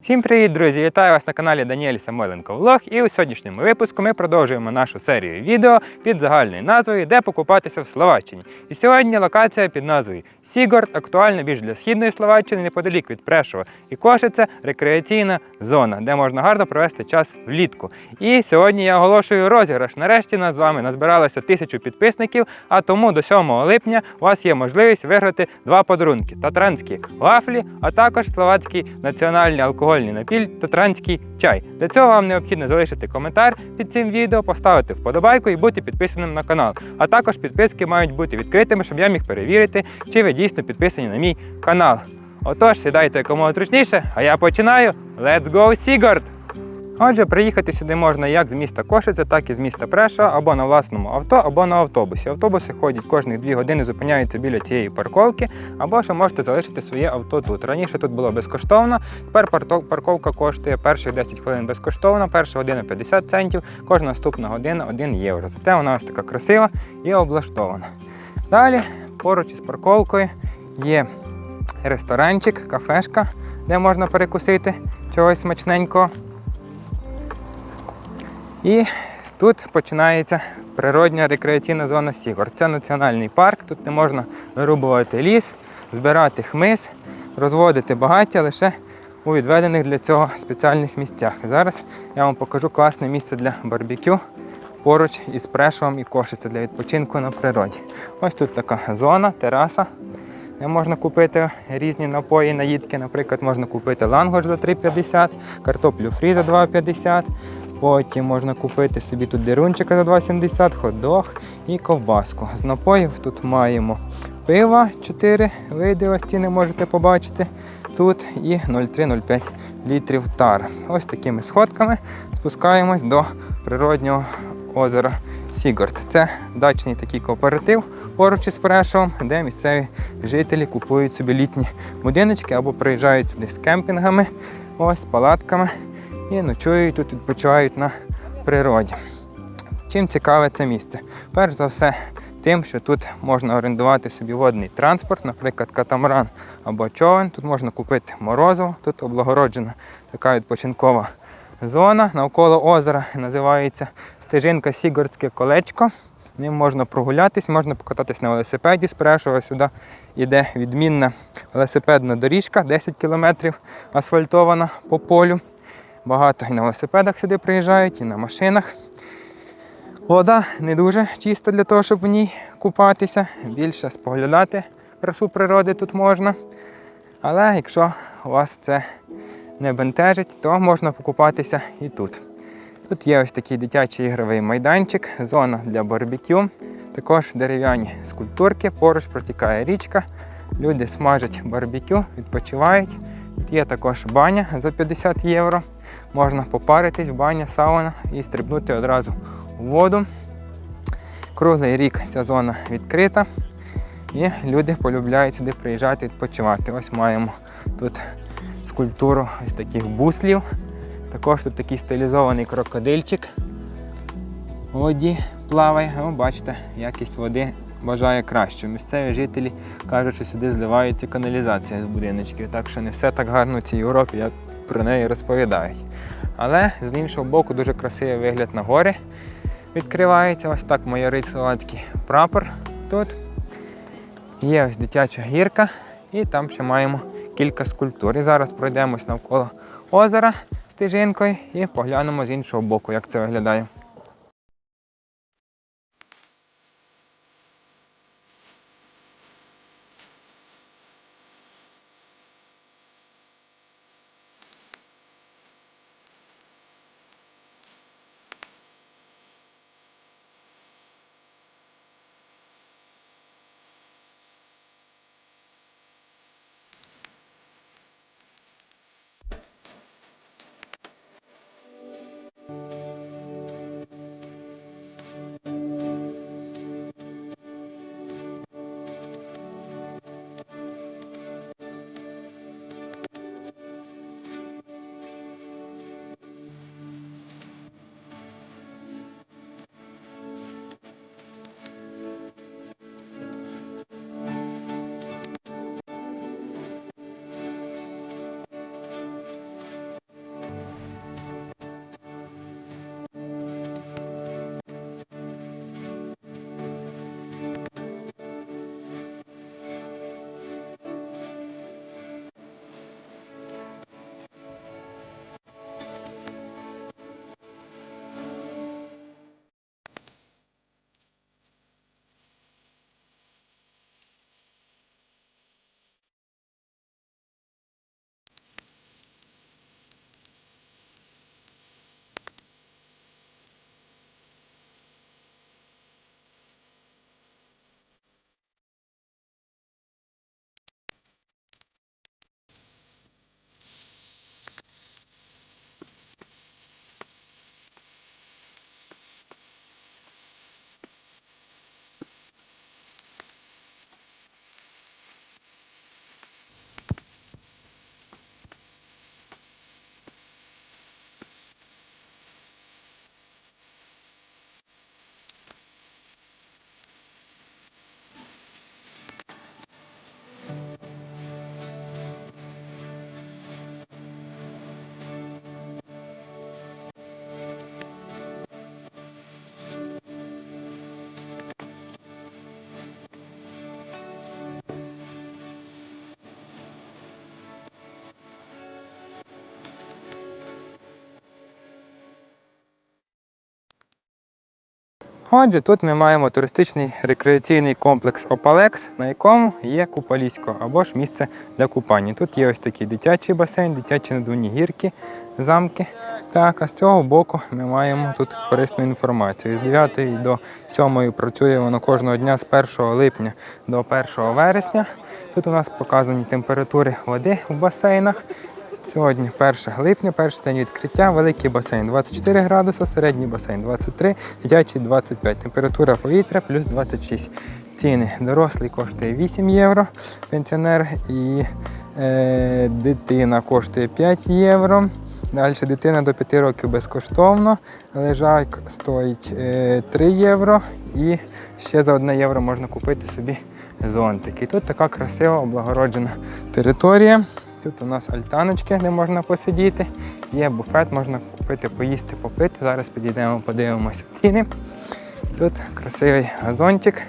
Всім привіт, друзі! Вітаю вас на каналі Даніель Самойленко Влог. І у сьогоднішньому випуску ми продовжуємо нашу серію відео під загальною назвою Де покупатися в Словаччині. І сьогодні локація під назвою Сігорд, актуальна більш для східної Словаччини, неподалік від Прешова і Кошице, рекреаційна зона, де можна гарно провести час влітку. І сьогодні я оголошую розіграш. Нарешті нас з вами назбиралося тисячу підписників, а тому до 7 липня у вас є можливість виграти два подарунки: татранські вафлі, а також словацький національний алкогольний напіль татранський чай. Для цього вам необхідно залишити коментар під цим відео, поставити вподобайку і бути підписаним на канал. А також підписки мають бути відкритими, щоб я міг перевірити, чи ви дійсно підписані на мій канал. Отож, сідайте якомога зручніше, а я починаю. Let's go, Сігорд! Отже, приїхати сюди можна як з міста Кошиця, так і з міста Преша, або на власному авто, або на автобусі. Автобуси ходять кожні дві години, зупиняються біля цієї парковки, або ще можете залишити своє авто тут. Раніше тут було безкоштовно, тепер парковка коштує перших 10 хвилин безкоштовно, перша година 50 центів, кожна наступна година 1 євро. Зате вона ось така красива і облаштована. Далі, поруч із парковкою, є ресторанчик, кафешка, де можна перекусити чогось смачненького. І тут починається природня рекреаційна зона Сігор. Це національний парк. Тут не можна вирубувати ліс, збирати хмиз, розводити багаття лише у відведених для цього спеціальних місцях. Зараз я вам покажу класне місце для барбекю поруч із Прешовом і Кошиця для відпочинку на природі. Ось тут така зона, тераса, де можна купити різні напої, наїдки. Наприклад, можна купити лангош за 3,50, картоплю фрі за 2,50. Потім можна купити собі тут дирунчика за 2,70, хот-дог і ковбаску. З напоїв тут маємо пива 4 види, ось ціни можете побачити. Тут і 0,3-0,5 літрів тара. Ось такими сходками спускаємось до природнього озера Сігорд. Це дачний такий кооператив поруч із Прешовом, де місцеві жителі купують собі літні будиночки або приїжджають сюди з кемпінгами, ось з палатками і ночують тут, відпочивають на природі. Чим цікаве це місце? Перш за все, тим, що тут можна орендувати собі водний транспорт, наприклад, катамаран або човен. Тут можна купити морозиво, тут облагороджена така відпочинкова зона. Навколо озера називається стежинка Сігорське колечко. Ним можна прогулятись, можна покататись на велосипеді з Прешова. Сюди йде відмінна велосипедна доріжка, 10 кілометрів асфальтована по полю. Багато і на велосипедах сюди приїжджають, і на машинах. Вода не дуже чиста для того, щоб в ній купатися. Більше споглядати красу природи тут можна. Але якщо вас це не бентежить, то можна покупатися і тут. Тут є ось такий дитячий ігровий майданчик, зона для барбекю, також дерев'яні скульптурки, поруч протікає річка. Люди смажать барбекю, відпочивають. Тут є також баня за 50 євро. Можна попаритись, баня, сауна і стрибнути одразу у воду. Круглий рік ця зона відкрита. І люди полюбляють сюди приїжджати відпочивати. Ось маємо тут скульптуру ось таких буслів. Також тут такий стилізований крокодильчик у воді плаває. О, бачите, якість води бажає краще. Місцеві жителі кажуть, що сюди зливається каналізація з будиночків, так що не все так гарно в цій Європі, як про неї розповідають. Але з іншого боку дуже красивий вигляд на горі відкривається. Ось так майорить словацький прапор тут. Є ось дитяча гірка, і там ще маємо кілька скульптур. І зараз пройдемось навколо озера стежинкою і поглянемо з іншого боку, як це виглядає. Отже, тут ми маємо туристичний рекреаційний комплекс Опалекс, на якому є купалісько або ж місце для купання. Тут є ось такий дитячий басейн, дитячі надувні гірки, замки. Так, а з цього боку ми маємо тут корисну інформацію. З 9 до 7 працює воно кожного дня з 1 липня до 1 вересня. Тут у нас показані температури води в басейнах. Сьогодні 1 липня, перший день відкриття, великий басейн 24 градуси, середній басейн 23, дитячий 25. Температура повітря плюс 26. Ціни дорослий коштує 8 євро, пенсіонер і е, дитина коштує 5 євро. Далі дитина до 5 років безкоштовно. Лежак стоїть е, 3 євро і ще за 1 євро можна купити собі зонтики. Тут така красива облагороджена територія. Тут у нас альтаночки, де можна посидіти. Є буфет, можна купити, поїсти, попити. Зараз підійдемо, подивимося ціни. Тут красивий газончик,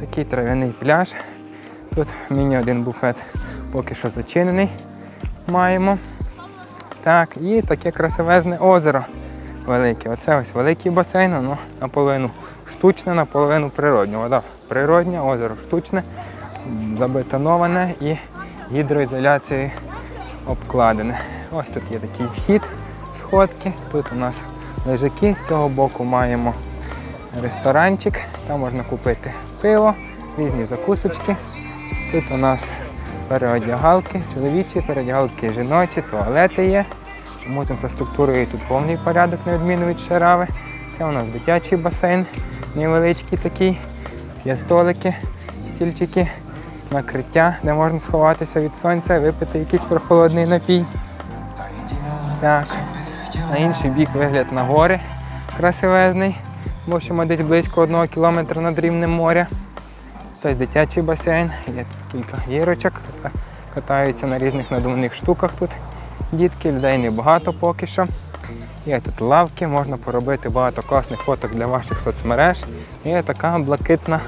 такий трав'яний пляж. Тут міні один буфет поки що зачинений. Маємо. Так, і таке красивезне озеро велике. Оце ось великий басейн, воно наполовину штучне, наполовину природне. Вода природня, озеро штучне, забетоноване і гідроізоляцією обкладене. Ось тут є такий вхід, сходки. Тут у нас лежаки. З цього боку маємо ресторанчик. Там можна купити пиво, різні закусочки. Тут у нас переодягалки, чоловічі, переодягалки жіночі, туалети є. Тому з інфраструктурою тут повний порядок, на відміну від Шарави. Це у нас дитячий басейн, невеличкий такий. Є столики, стільчики, накриття, де можна сховатися від сонця, випити якийсь прохолодний напій. Так. На інший бік вигляд на гори красивезний, тому що ми десь близько одного кілометра над рівнем моря. Тобто дитячий басейн, є тут кілька гірочок, катаються на різних надувних штуках тут. Дітки, людей небагато поки що. Є тут лавки, можна поробити багато класних фоток для ваших соцмереж. Є така блакитна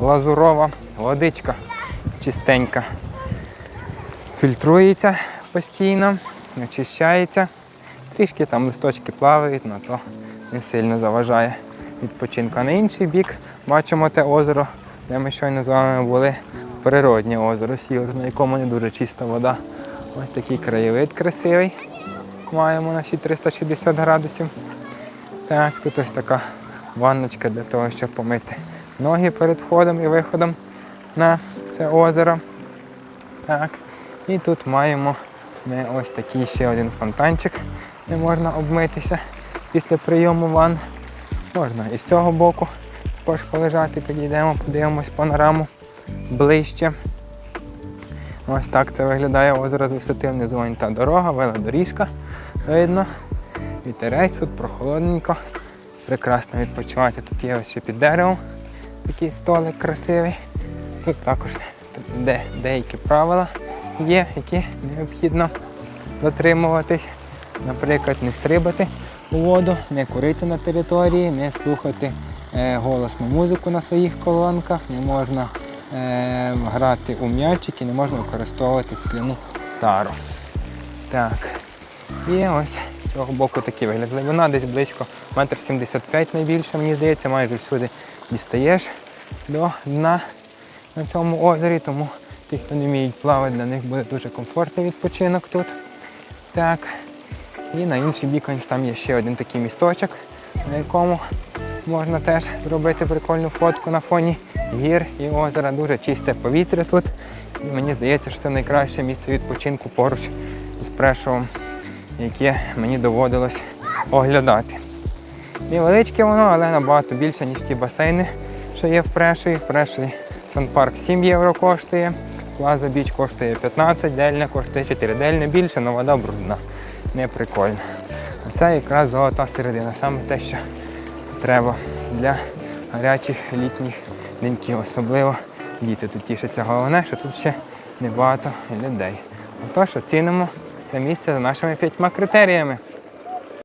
лазурова водичка чистенька. Фільтрується постійно, очищається. Трішки там листочки плавають, але то не сильно заважає відпочинку. А на інший бік бачимо те озеро, де ми щойно з вами були. Природнє озеро Сілр, на якому не дуже чиста вода. Ось такий краєвид красивий. Маємо на всі 360 градусів. Так, тут ось така ванночка для того, щоб помити ноги перед входом і виходом на це озеро. Так. І тут маємо ми ось такий ще один фонтанчик, де можна обмитися після прийому ванн. Можна і з цього боку також полежати, підійдемо, подивимось панораму ближче. Ось так це виглядає озеро з висоти внизу вон та дорога, велодоріжка. Видно. Вітерець тут прохолодненько. Прекрасно відпочивати. Тут є ось ще під деревом такий столик красивий. Тут також де, деякі правила є, які необхідно дотримуватись. Наприклад, не стрибати у воду, не курити на території, не слухати е, голосну музику на своїх колонках, не можна е, грати у м'ячики, не можна використовувати скляну тару. Так. І ось з цього боку такий вигляд. Глибина десь близько 1,75 м найбільше, мені здається, майже всюди дістаєш до дна на цьому озері, тому ті, хто не вміють плавати, для них буде дуже комфортний відпочинок тут. Так. І на інший бік там є ще один такий місточок, на якому можна теж зробити прикольну фотку на фоні гір і озера. Дуже чисте повітря тут. І мені здається, що це найкраще місце відпочинку поруч з Прешовом, яке мені доводилось оглядати. Невеличке воно, але набагато більше, ніж ті басейни, що є в Прешові. В Прешові Санпарк 7 євро коштує, Плаза Біч коштує 15, Дельня коштує 4. Дельня більше, але вода брудна. Не прикольно. Це якраз золота середина, саме те, що треба для гарячих літніх деньків. Особливо діти тут тішаться. Головне, що тут ще небагато людей. Отож, оцінимо це місце за нашими п'ятьма критеріями.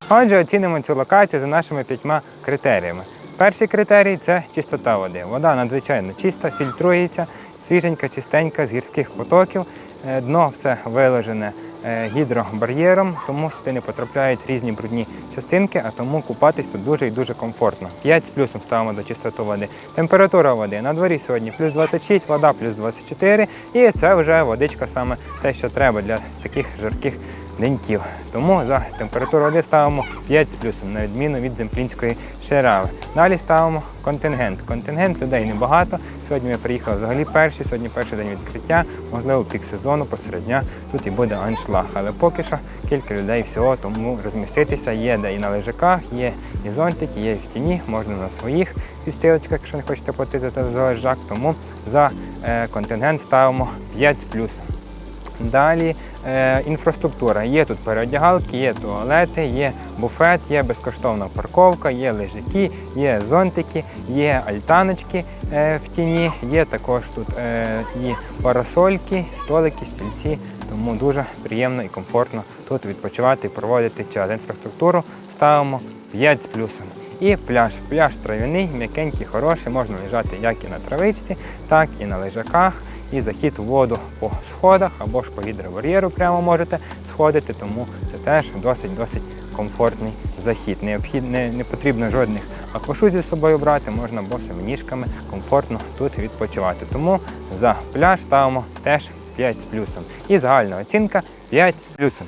Отже, оцінимо цю локацію за нашими п'ятьма критеріями. Перший критерій це чистота води. Вода надзвичайно чиста, фільтрується, свіженька, чистенька з гірських потоків. Е, Дно все виложене е, гідробар'єром, тому сюди не потрапляють різні брудні частинки, а тому купатись тут дуже і дуже комфортно. 5 з плюсом ставимо до чистоти води. Температура води на дворі сьогодні плюс 26, вода плюс 24. І це вже водичка саме те, що треба для таких жарких деньків. Тому за температуру води ставимо 5 з плюсом, на відміну від земплінської шерави. Далі ставимо контингент. Контингент людей небагато. Сьогодні ми приїхали взагалі перші, сьогодні перший день відкриття, можливо, пік сезону, посеред дня тут і буде аншлаг. Але поки що кілька людей всього, тому розміститися є де і на лежаках, є і зонтики, є і в стіні, можна на своїх підстилочках, якщо не хочете платити за лежак. Тому за е, контингент ставимо 5 з плюсом. Далі е, інфраструктура. Є тут переодягалки, є туалети, є буфет, є безкоштовна парковка, є лежаки, є зонтики, є альтаночки е, в тіні, є також тут е, і парасольки, столики, стільці. Тому дуже приємно і комфортно тут відпочивати і проводити час. Інфраструктуру ставимо 5 з плюсом. І пляж. Пляж трав'яний, м'якенький, хороший, можна лежати як і на травичці, так і на лежаках. І захід у воду по сходах або ж по гідробар'єру прямо можете сходити, тому це теж досить-досить комфортний захід. Необхід, не, не потрібно жодних аквашузів зі собою брати, можна босими ніжками комфортно тут відпочивати. Тому за пляж ставимо теж 5 з плюсом. І загальна оцінка 5 з плюсом.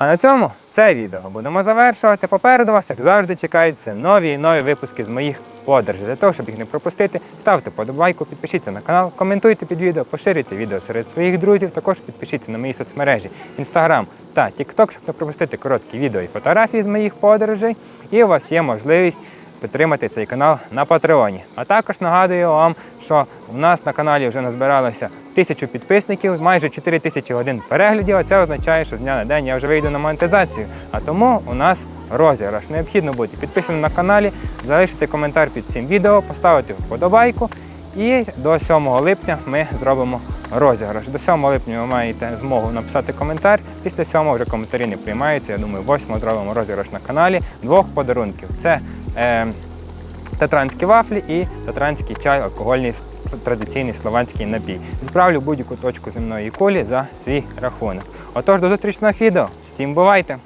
А на цьому це відео будемо завершувати. Попереду вас, як завжди, чекаються нові і нові випуски з моїх подорожей. Для того, щоб їх не пропустити, ставте подобайку, підпишіться на канал, коментуйте під відео, поширюйте відео серед своїх друзів. Також підпишіться на мої соцмережі Instagram та TikTok, щоб не пропустити короткі відео і фотографії з моїх подорожей. І у вас є можливість підтримати цей канал на Патреоні. А також нагадую вам, що в нас на каналі вже назбиралося тисячу підписників, майже 4 тисячі годин переглядів. А це означає, що з дня на день я вже вийду на монетизацію. А тому у нас розіграш. Необхідно бути підписаним на каналі, залишити коментар під цим відео, поставити вподобайку. І до 7 липня ми зробимо розіграш. До 7 липня ви маєте змогу написати коментар. Після 7 вже коментарі не приймаються. Я думаю, 8 зробимо розіграш на каналі двох подарунків. Це е, татранські вафлі і татранський чай, алкогольний традиційний словацький напій. Відправлю будь-яку точку земної кулі за свій рахунок. Отож, до зустрічного відео. Всім бувайте!